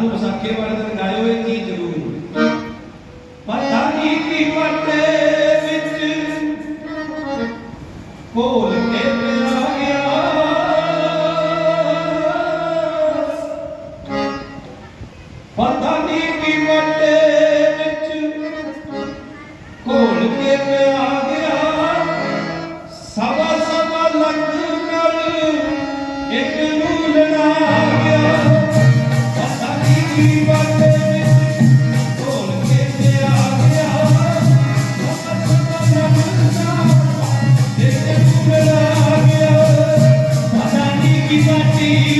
ਸਾਨੂੰ ਵਿਸਾਖੀ ਵਾਲੇ ਦਿਨ ਗਾਇਓ ਇਹ ਚੀਜ਼ ਜ਼ਰੂਰ ਪਤਾ ਨਹੀਂ ਕੀ ਵਟੇ ਵਿੱਚ ਭੋਲ ਕੇ ਪਿਆ ਗਿਆ। ਪਤਾ ਨਹੀਂ ਕੀ ਵਟੇ ਵਿੱਚ ਭੋਲ ਕੇ ਪਿਆ ਗਿਆ। ਸਵਾ ਸਵਾ ਲੱਖ ਨਾਲ ਇੱਕ ਨੂੰ ਲੜਾ ਗਿਆ। ਕੀ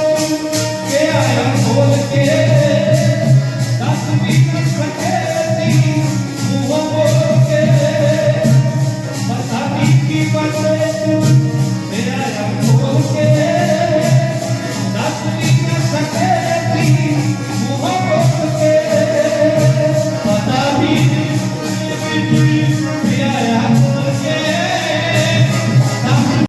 E